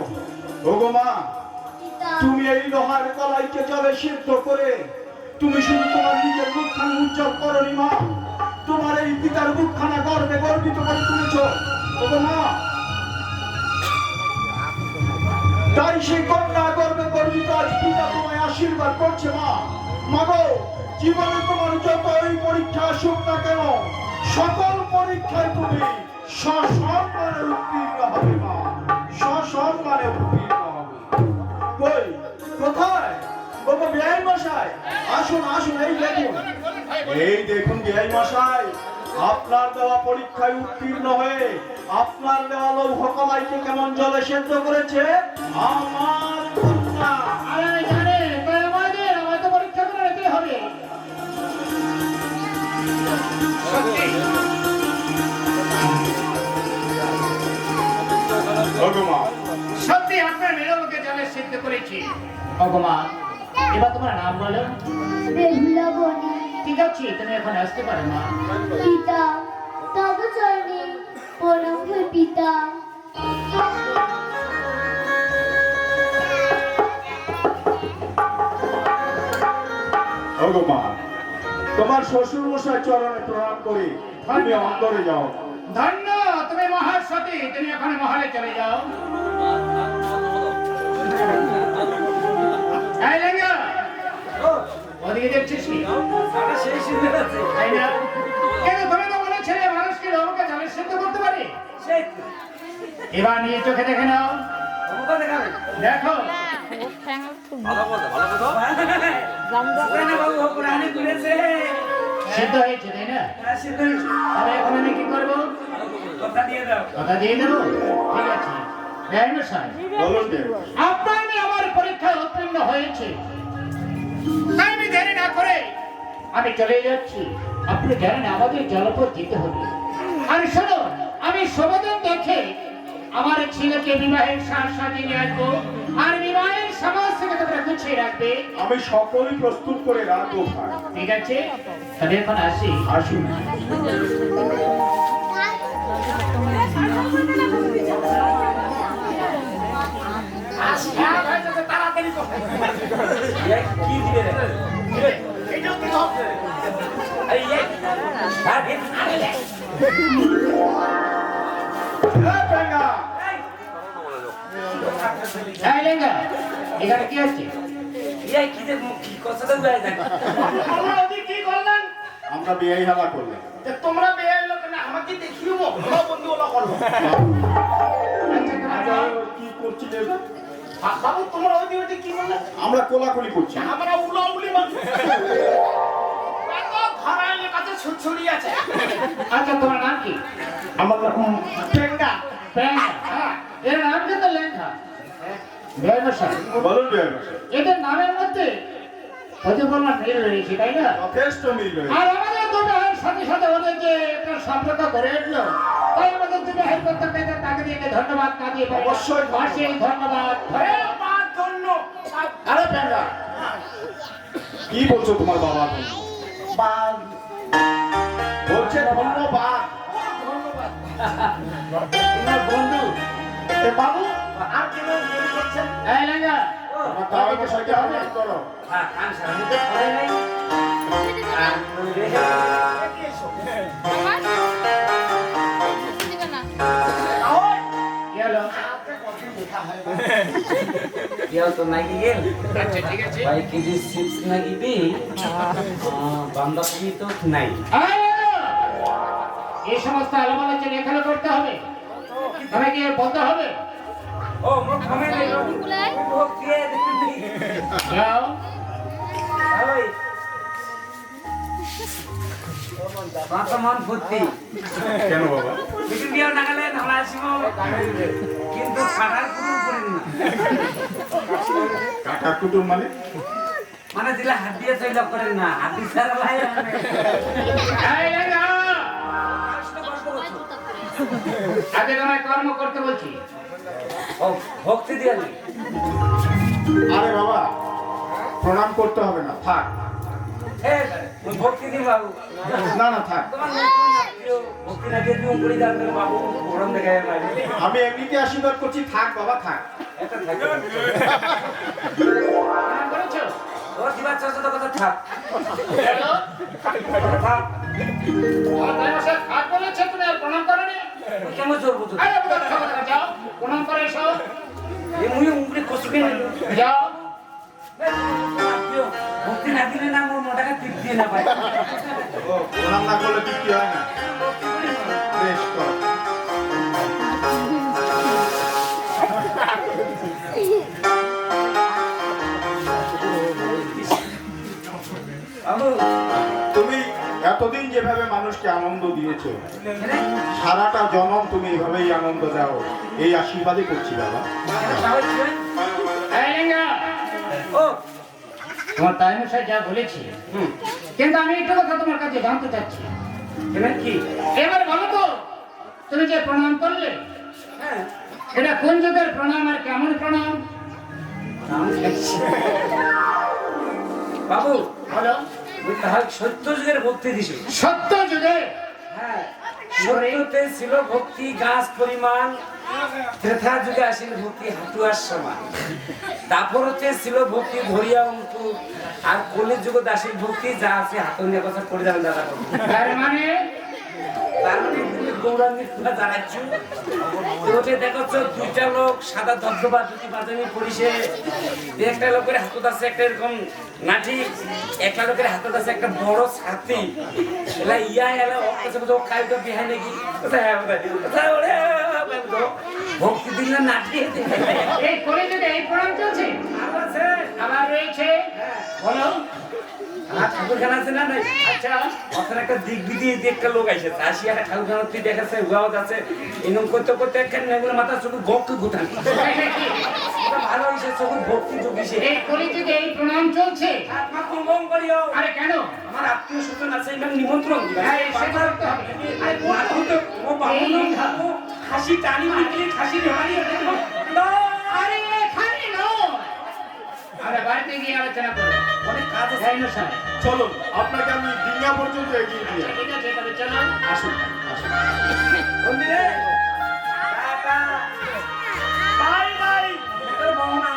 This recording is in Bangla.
দেখিয়েছ ওগো মা পিতা। তুমি এই লোহার কলাইকে জলে সিদ্ধ করে তুমি শুধু তোমার নিজের মুখখানা উজ্জ্বল করনি মা। তোমার এই পিতার মুখখানা গর্বে গর্বিত করে তুলেছ। ওগো তাই সেই কন্যা গর্বে গর্বিত আজ পিতা তোমায় আশীর্বাদ করছে মা। মাগো জীবনে তোমার যতই পরীক্ষা আসুক না কেন সকল পরীক্ষায় তুমি সসম্মানে উত্তীর্ণ হবে মা। আসুন আসুন, এই দেখুন। আপনার দেওয়া পরীক্ষায় উত্তীর্ণ হয়ে আপনার দেওয়া লৌহ কলাইকে কেমন জলে সেদ্ধ করেছে? আমার ভগবান এবার তোমার নাম বলো। ঠিক আছে তুমি এখন আসতে পারো না পিতা তব চরণে প্রণাম হয় পিতা। ভগবান তোমার শ্বশুর মশাই চরণে প্রণাম করি। ধন্য অন্তরে যাও। ধন্য তুমি মহার সতী তুমি এখন মহলে চলে যাও। ওদিকে দেখছিস কি তাই না? কেন তুমি তো বলেছিলে মানুষকে রবকে জলে সিদ্ধ করতে পারে? এবার নিয়ে চোখে দেখে নাও। দেখো। সিদ্ধ হয়েছে তাই না? তবে এখন আমি কি করব? কথা দিয়ে দেবো? ঠিক আছে। আপনার আমার পরীক্ষায় উত্তীর্ণ হয়েছে। তাই আমি দেরি না করে। আমি চলে যাচ্ছি। আপনি জানেন আমাদের জলপথ যেতে হবে। আর শোনো আমি সমাধান দেখে আমার ছেলেকে বিবাহের সাজ সাজিয়ে নিয়ে আসব। আর বিবাহের সমাজ থেকে তোমরা গুছিয়ে রাখবে। আমি সকলই প্রস্তুত করে রাখব ঠিক আছে? তবে এখন আসি। আসুন। হ্যাঁ, পেঙ্গা। এই এখানে কি আছে আমরা আমরা বিয়ে হালা করলাম তোমরা মেয়ে লোক না আমাকে দেখিও ভালো বন্ধু ওলা করল? কি করছিলে বাবু তোমরা ওই কি বললে আমরা কোলাকুলি করছি আমরা উলা উলি মানুষ এত কাছে ছুটছুড়ি আছে। আচ্ছা তোমার নাম কি? আমার নাম টেঙ্গা প্রেঙ্গা হ্যাঁ। এর নাম কিন্তু লেখা? বেআইন বলুন বিয়ে এদের নামের মধ্যে প্রতিপন্ন মিল রয়েছে তাই না? যথেষ্ট মিল রয়েছে। আর আমাদের দুবাহের সাথে সাথে ওদের যে একটা সম্পর্ক গড়ে উঠল তাই আমাদের দুবাহের প্রত্যেকটা তাকে দিয়ে ধন্যবাদ না দিয়ে। অবশ্যই ধন্যবাদ। অবশ্যই ধন্যবাদ। পাঁচ ধন্য আরে পেঙ্গা কি বলছো তোমার বাবা? বাঘ বলছে ধন্যবাদ ধন্যবাদ বন্ধু। বাবু আর কেন করছেন? এই লেঙ্গা। আমার তাওয়ার মশাইকে আহ্বান করো। তো নাকি গেল? আচ্ছা ঠিক আছে। ভাই কেজি চিপস নাকি বি বান্দাকপি তো নাই। এই সমস্ত আলোচনা এখানে করতে হবে। তবে কি বলতে হবে। ও মোর খামে নাই ও কে মন ভর্তি। কেন বাবা? বেশি দিও নাগালে ধরা আসিব। কিন্তু কাটার কোনো করেন। না কাকা কুটুম মানে? মানে দিলে হাত দিয়ে চইলা করেন না হাত দিয়ে সারা লাই! আগে তোমায় কর্ম করতে বলছি। ও ভক্তি দিয়ে নাই আরে বাবা প্রণাম করতে হবে না থাক। ভক্তি দিন বাবু না না থাক ভক্তি না দিয়ে তুমি করে যান বাবু গরম দেখে আমি এমনিতে আশীর্বাদ করছি থাক বাবা থাক। একটা থাকে তোর দিবার চাষে কথা থাক থাক প্রণাম করনি কেমন প্রণাম করে মুই উমরে যাও। ভক্তি না দিলে না তুমি এতদিন যেভাবে মানুষকে আনন্দ দিয়েছ, সারাটা জনম তুমি এইভাবেই আনন্দ দাও, এই আশীর্বাদই করছি বাবা। তোমার তাই মশাই যা বলেছে। কিন্তু আমি একটা কথা তোমার কাছে জানতে চাচ্ছি। কি? এবার বলো তো তুমি যে প্রণাম করলে হ্যাঁ। এটা কোন যুগের প্রণাম আর কেমন প্রণাম? বাবু বলো। সত্য যুগের ভক্তি দিছি। সত্য যুগে? হ্যাঁ। সত্যতে ছিল ভক্তি গাছ পরিমাণ ত্রেথা যুগে আসিল ভক্তি হাতুয়ার সমান তারপর হচ্ছে ছিল ভক্তি ধরিয়া অঙ্কু আর কলির যুগে আসিল ভক্তি যা আছে হাত কথা করে যাবেন দাদা তার মানে? তার মানে তুমি কথা জানাচ্ছ। ওতে দেখাচ্ছ দুইটা লোক সাদা ধবধবা দুটি বাজানি পরিষে একটা লোকের হাতত আছে একটা এরকম নাঠি একটা লোকের হাতত আছে একটা বড় ছাতি। এলা ইয়া এলা ও কাছে নাকি? কোথায় কোথায় ওরে ভক্তি দিলে নাঠি এই কলি এই প্রণাম চলছে? আবার রয়েছে বলো। আর ঠাকুরখানা আছে না? নাই আচ্ছা ওখানে একটা দিক দিয়ে একটা লোক আইসে আসি একটা ঠাকুরখানা তুই দেখাচ্ছে উগাওত আছে এরকম করতে করতে একটা নেগুলো মাথা চোখে গপকে গুতান। ভালো হয়েছে চোখে ভক্তি ঢুকিছে এই কলি এই প্রণাম চলছে? আত্মা কুম্ভম করিও। আরে কেন? আমার আত্মীয় স্বজন আছে এখানে নিমন্ত্রণ দিবা। হ্যাঁ, সে করতে হবে। আরে মাথুর ও বাবু না খাসি টানি নিকলে খাসি রেহানি আরে এখানে আমরা বাড়িতে গিয়ে আলোচনা করব অনেক কাজ আছে। না স্যার। চলুন আপনাকে আমি ডিঙ্গা পর্যন্ত এগিয়ে দিই ঠিক আছে তাহলে চলো। আসুন আসুন। বন্ধুরে বাই বাই। তোর বহনা